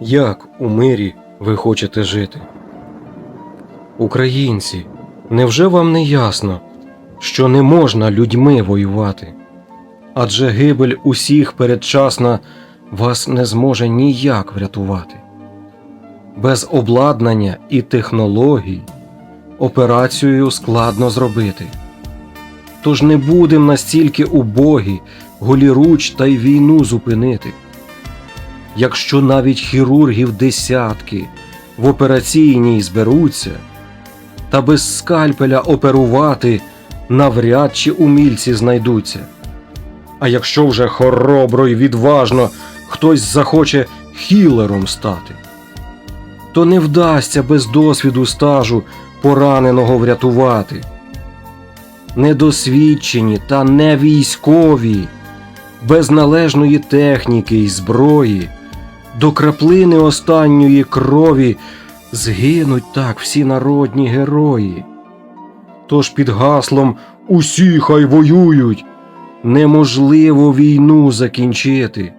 Як у мирі ви хочете жити? Українці, невже вам не ясно, що не можна людьми воювати? Адже гибель усіх передчасна вас не зможе ніяк врятувати. Без обладнання і технологій операцію складно зробити. Тож не будем настільки убогі, голіруч та й війну зупинити. Якщо навіть хірургів десятки в операційній зберуться, та без скальпеля оперувати навряд чи умільці знайдуться. А якщо вже хоробро й відважно хтось захоче хілером стати, то не вдасться без досвіду стажу пораненого врятувати. Недосвідчені та не військові, без належної техніки й зброї, до краплини останньої крові згинуть так всі народні герої. Тож під гаслом Усі хай воюють неможливо війну закінчити.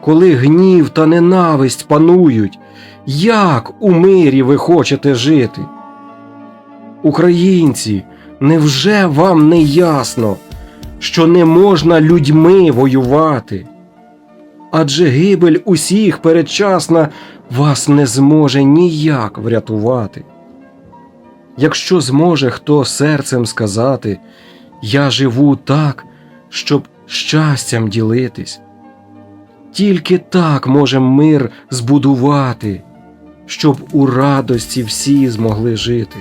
Коли гнів та ненависть панують, як у мирі ви хочете жити? Українці, невже вам не ясно, що не можна людьми воювати? Адже гибель усіх передчасна вас не зможе ніяк врятувати. Якщо зможе хто серцем сказати, я живу так, щоб щастям ділитись, тільки так можем мир збудувати, щоб у радості всі змогли жити.